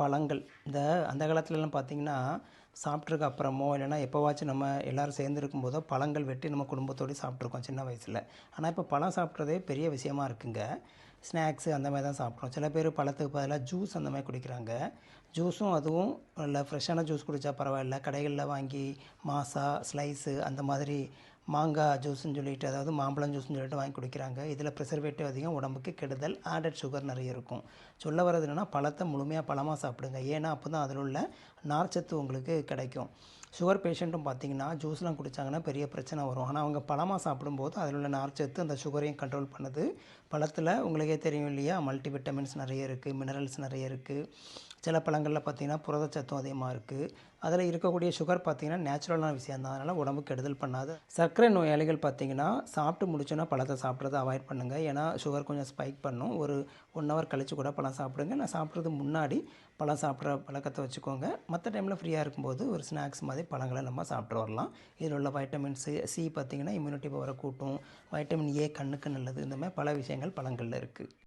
பழங்கள். இந்த அந்த காலத்துலலாம் பார்த்தீங்கன்னா சாப்பிட்றதுக்கு அப்புறமோ இல்லைனா எப்போவாச்சும் நம்ம எல்லோரும் சேர்ந்துருக்கும் போதோ பழங்கள் வெட்டி நம்ம குடும்பத்தோடு சாப்பிட்ருக்கோம் சின்ன வயசில். ஆனால் இப்போ பழம் சாப்பிட்றதே பெரிய விஷயமா இருக்குங்க. ஸ்நாக்ஸு அந்த மாதிரி தான் சாப்பிட்றோம். சில பேர் பழத்துக்கு பதிலாக ஜூஸ் அந்த மாதிரி குடிக்கிறாங்க. ஜூஸும் அதுவும் இல்லை ஃப்ரெஷ்ஷான ஜூஸ் குடித்தா பரவாயில்ல. கடைகளில் வாங்கி மாசா ஸ்லைஸு அந்த மாதிரி மாங்காய் ஜூஸ்ன்னு சொல்லிட்டு அதாவது மாம்பழம் ஜூஸ்னு சொல்லிட்டு வாங்கி குடிக்கிறாங்க. இதில் ப்ரிசர்வேட்டிவ் அதிகம் உடம்புக்கு கெடுதல் ஆடட் சுகர் நிறைய இருக்கும். சொல்ல வர்றது என்னென்னா பழத்தை முழுமையாக பழமாக சாப்பிடுங்க. ஏன்னா அப்போ தான் அதில் உள்ள நார்ச்சத்து உங்களுக்கு கிடைக்கும். சுகர் பேஷண்ட்டும் பார்த்தீங்கன்னா ஜூஸ்லாம் குடித்தாங்கன்னா பெரிய பிரச்சனை வரும். ஆனால் அவங்க பழமாக சாப்பிடும்போது அதில் உள்ள நார்ச்சத்து அந்த சுகரையும் கண்ட்ரோல் பண்ணுது. பழத்தில் உங்களுக்கே தெரியும் இல்லையா மல்டி விட்டமின்ஸ் நிறைய இருக்குது மினரல்ஸ் நிறைய இருக்குது சில பழங்களில் பார்த்தீங்கன்னா புரதச்சத்தும் அதிகமாக இருக்குது அதில் இருக்கக்கூடிய சுகர் பார்த்தீங்கன்னா நேச்சுரலான விஷயம் தான். அதனால் உடம்புக்கு கெடுதல் பண்ணாது. சர்க்கரை நோயாளிகள் பார்த்திங்கன்னா சாப்பிட்டு முடிச்சோன்னா பழத்தை சாப்பிட்றத அவாய்ட் பண்ணுங்கள் ஏன்னா சுகர் கொஞ்சம் ஸ்பைக் பண்ணும். ஒரு ஒன் ஹவர் கழித்து கூட பழம் சாப்பிடுங்க. நான் சாப்பிட்றது முன்னாடி பழம் சாப்பிட்ற பழக்கத்தை வச்சுக்கோங்க. மற்ற டைமில் ஃப்ரீயாக இருக்கும்போது ஒரு ஸ்நாக்ஸ் மாதிரி பழங்களை நம்ம சாப்பிட்டு வரலாம். இதில் உள்ள வைட்டமின்ஸு சி பார்த்திங்கன்னா இம்யூனிட்டி பவரை கூட்டும். வைட்டமின் ஏ கண்ணுக்கு நல்லது. இந்த மாதிரி பல விஷயங்கள் பழங்களில் இருக்குது